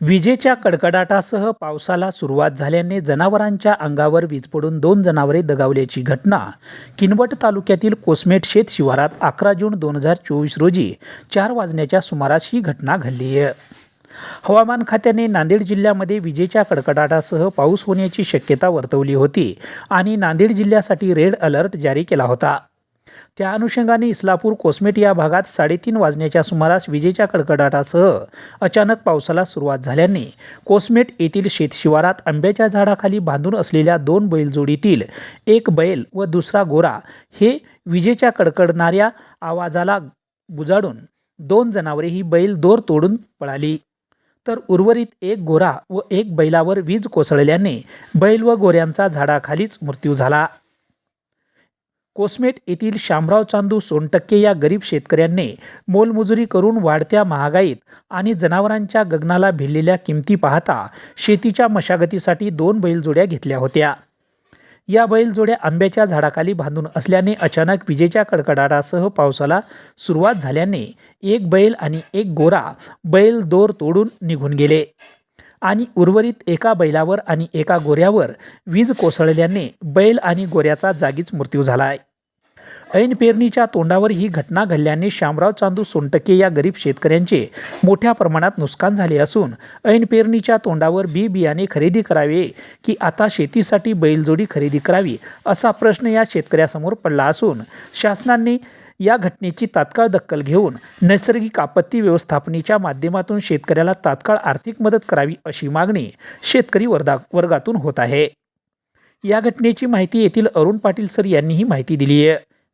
विजेच्या कडकडाटासह पावसाला सुरुवात झाल्याने जनावरांच्या अंगावर वीज पडून दोन जनावरे दगावल्याची घटना. किनवट तालुक्यातील कोसमेट शेत शिवारात अकरा जून दोन हजार चोवीस रोजी चार वाजण्याच्या सुमारास ही घटना घडली आहे. हवामान खात्याने नांदेड जिल्ह्यामध्ये विजेच्या कडकडाटासह पाऊस होण्याची शक्यता वर्तवली होती आणि नांदेड जिल्ह्यासाठी रेड अलर्ट जारी केला होता. त्या अनुषंगाने इस्लापूर कोसमेट या भागात साडेतीन वाजण्याच्या सुमारास विजेच्या कडकडाटासह अचानक पावसाला सुरुवात झाल्याने कोसमेट येथील शेतशिवारात आंब्याच्या झाडाखाली बांधून असलेल्या दोन बैलजोडीतील एक बैल व दुसरा गोरा हे विजेच्या कडकडणाऱ्या आवाजाला बुजाडून दोन जनावरे ही बैल दोर तोडून पळाली. तर उर्वरित एक गोरा व एक बैलावर वीज कोसळल्याने बैल व गोऱ्यांचा झाडाखालीच मृत्यू झाला. कोसमेट येथील शामराव चांदू सोनटक्के या गरीब शेतकऱ्यांनी मोलमजुरी करून वाढत्या महागाईत आणि जनावरांच्या गगनाला भिडलेल्या किमती पाहता शेतीच्या मशागतीसाठी दोन बैलजोड्या घेतल्या होत्या. या बैलजोड्या आंब्याच्या झाडाखाली बांधून असल्याने अचानक विजेच्या कडकडाटासह पावसाला सुरुवात झाल्याने एक बैल आणि एक गोरा बैल दोर तोडून निघून गेले. आणि उर्वरित एका बैलावर आणि एका गोऱ्यावर वीज कोसळल्याने बैल आणि गोऱ्याचा जागीच मृत्यू झाला आहे ऐन पेरणीच्या तोंडावर ही घटना घडल्याने शामराव चांदू सोनटके या गरीब शेतकऱ्यांचे मोठ्या प्रमाणात नुकसान झाले असून ऐन पेरणीच्या तोंडावर बी बियाणे खरेदी करावे की आता शेतीसाठी बैलजोडी खरेदी करावी असा प्रश्न या शेतकऱ्यासमोर पडला असून शासनाने या घटनेची तात्काळ दखल घेऊन नैसर्गिक आपत्ती व्यवस्थापनेच्या माध्यमातून शेतकऱ्याला तात्काळ आर्थिक मदत करावी अशी मागणी शेतकरी वर्धा वर्गातून होत आहे. या घटनेची माहिती येथील अरुण पाटील सर यांनी ही माहिती दिली आहे